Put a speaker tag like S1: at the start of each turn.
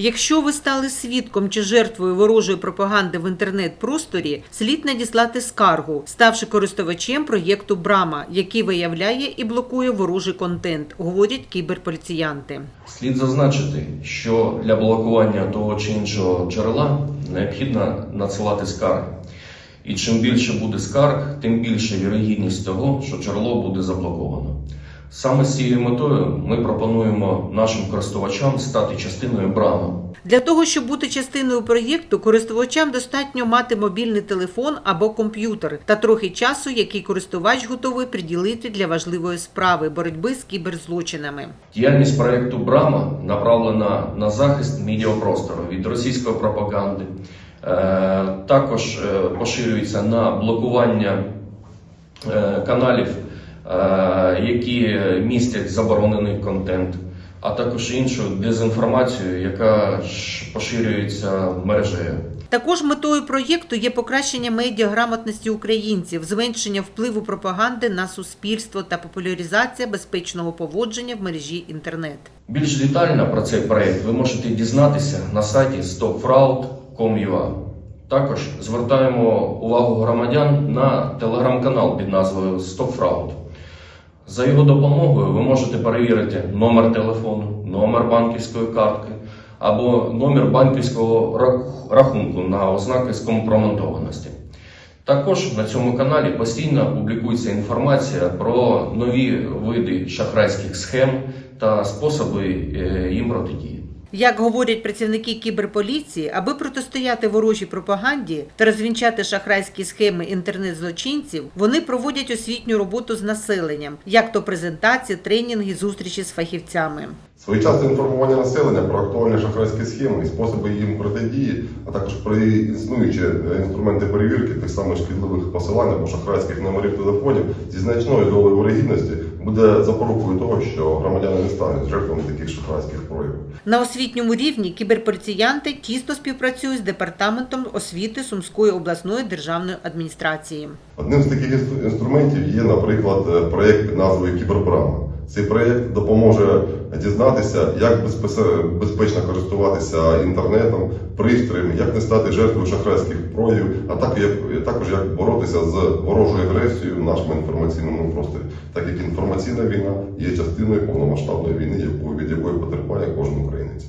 S1: Якщо ви стали свідком чи жертвою ворожої пропаганди в інтернет-просторі, слід надіслати скаргу, ставши користувачем проєкту Брама, який виявляє і блокує ворожий контент, говорять кіберполіціянти.
S2: Слід зазначити, що для блокування того чи іншого джерела необхідно надсилати скарги. І чим більше буде скарг, тим більше вірогідність того, що джерело буде заблоковано. Саме з цією метою ми пропонуємо нашим користувачам стати частиною брама.
S1: Для того, щоб бути частиною проєкту, користувачам достатньо мати мобільний телефон або комп'ютер та трохи часу, який користувач готовий приділити для важливої справи боротьби з кіберзлочинами.
S2: Діяльність проєкту Брама направлена на захист медіапростору від російської пропаганди. Е, Також е, поширюється на блокування е, каналів, які містять заборонений контент, а також іншу дезінформацію, яка поширюється мережею.
S1: Також метою проєкту є покращення медіаграмотності українців, зменшення впливу пропаганди на суспільство та популяризація безпечного поводження в мережі інтернет.
S2: Більш детально про цей проект ви можете дізнатися на сайті stopfraud.com.ua. Також звертаємо увагу громадян на телеграм-канал під назвою StopFraud. За його допомогою ви можете перевірити номер телефону, номер банківської картки або номер банківського рахунку на ознаки скомпрометованості. Також на цьому каналі постійно публікується інформація про нові види шахрайських схем та способи е, їм протидії.
S1: Як говорять працівники кіберполіції, аби протистояти ворожій пропаганді та розвінчати шахрайські схеми інтернет-злочинців, вони проводять освітню роботу з населенням, як то презентації, тренінги, зустрічі з фахівцями.
S3: Своєчасне інформування населення про актуальні шахрайські схеми і способи їм протидії, а також про існуючі е, інструменти перевірки тих самих шкідливих посилань або шахрайських номерів телефонів зі значною долею вирогідності буде запорукою того, що громадяни не стануть жертвами таких шахрайських проявів.
S1: На освітньому рівні кіберполіціянти тісно співпрацюють з департаментом освіти Сумської обласної державної адміністрації.
S3: Одним з таких інструментів є, наприклад, е, проєкт під назвою Кібербрама. Цей проєкт допоможе дізнатися, як безпечно користуватися інтернетом, пристроєм, як не стати жертвою шахрайських проявів, а також як боротися з ворожою агресією в нашому інформаційному просторі, так як інформаційна війна є частиною повномасштабної війни, від якої потерпає кожен українець.